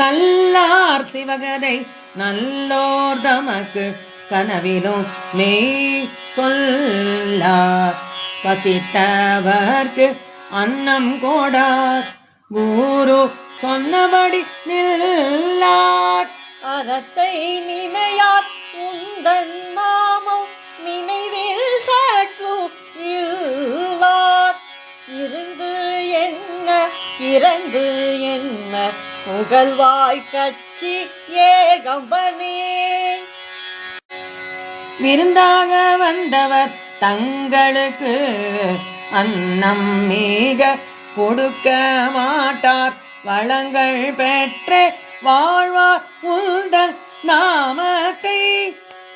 கல்லார் சிவகதை நல்லோர் தமக்கு கனவிலும் மெய் சொல்லார். பசித்தவர்க்கு அன்னம் கோடார். குரு சொன்னபடி நில்லார். அறத்தை நினையார் உந்தன் மாமோ நினைவில் சற்று இல்லார். இருந்து என்ன இறந்து புகழ்வாய் கச்சி ஏகம்பனே. விருந்தாக வந்தவர் தங்களுக்கு அன்னம் மேக கொடுக்க மாட்டார். வளங்கள் பெற்று வாழ்வார் உந்தன் நாமத்தை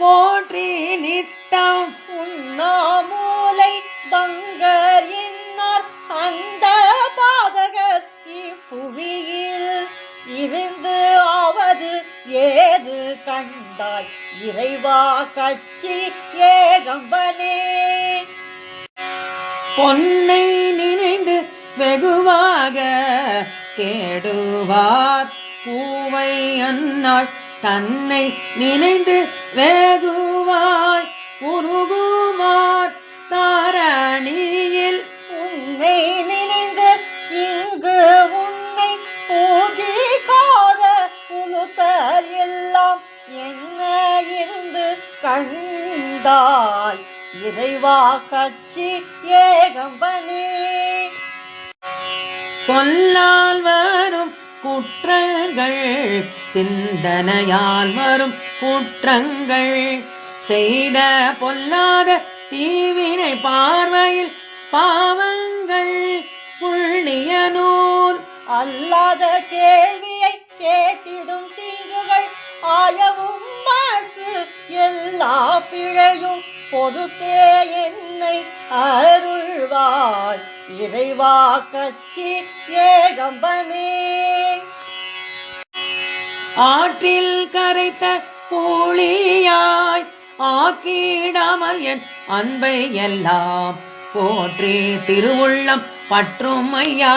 போற்றி நித்தம். உண்ணாமூலை பங்கர் என்னார் அந்த கண்டாய் இறைவா கட்சி ஏகம்பனே. பொன்னை நினைந்து வெகுவாக தேடுவார் பூவை அன்னாள் தன்னை நினைந்து வெகுவாய். கண்டாய் இறைவா கட்சி ஏகம்பனே. சொல்லால் வரும் குற்றங்கள் சிந்தனையால் வரும் குற்றங்கள். செய்த பொல்லாத தீவினை பார்வையில் பாவங்கள். புள்ளிய நூல் அல்லாத கேள்வியை கேட்டிடும் எல்லா பிழையும் பொறுத்தே என்னை அருள்வாய். இறைவா கட்சி ஏகம்பனே. ஆற்றில் கரைத்த பூளியாய் ஆக்கிடாமல் என் அன்பை எல்லாம் போற்றி திருவுள்ளம் பற்றும் ஐயா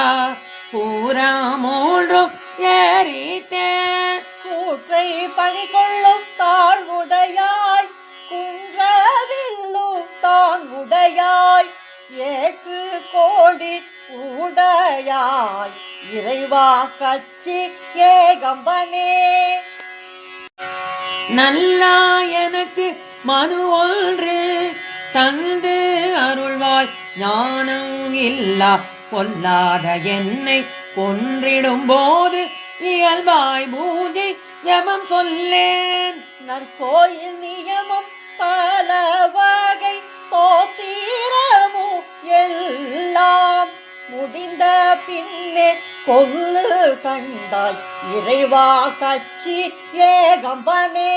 பூரா மூன்றும் ஏறித்தேன். கூற்றை பணி கொள்ளும் தாழ்வுடையாய் தான் உடையாய். ஏற்று கோடி உடையாய். இறைவா கட்சி ஏகம்பனே. நல்லா எனக்கு மனு ஒன்று தந்து அருள்வாய். ஞானம் இல்லா பொல்லாத என்னை கொன்றிடும் போது இயல்பாய் பூஜை ஜபம் சொல்லேன். நற்கோயில் நியமம் பல வகை. கோத்தீரமு எல்லாம் முடிந்த பின்னே கொல்லு கண்டாய் இறைவா கட்சி ஏகம்பனே.